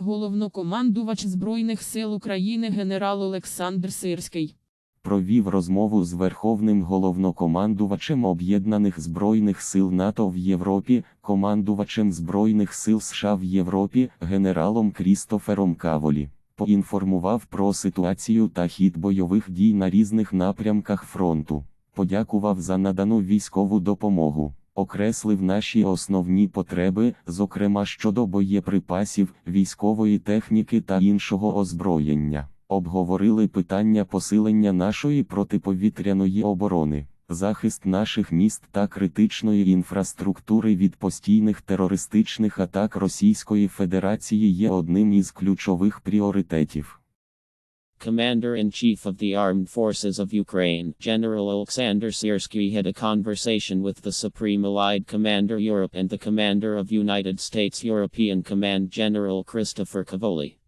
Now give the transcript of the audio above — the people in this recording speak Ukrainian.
Головнокомандувач Збройних сил України генерал Олександр Сирський. провів розмову з Верховним головнокомандувачем Об'єднаних Збройних сил НАТО в Європі, командувачем Збройних сил США в Європі, генералом Крістофером Каволі. Поінформував про ситуацію та хід бойових дій на різних напрямках фронту. Подякував за надану військову допомогу. Окреслив наші основні потреби, зокрема щодо боєприпасів, військової техніки та іншого озброєння. Обговорили питання посилення нашої протиповітряної оборони, захист наших міст та критичної інфраструктури від постійних терористичних атак Російської Федерації є одним із ключових пріоритетів. Commander-in-Chief of the Armed Forces of Ukraine, General Alexander Syrskyi had a conversation with the Supreme Allied Commander Europe and the Commander of United States European Command General Christopher Cavoli.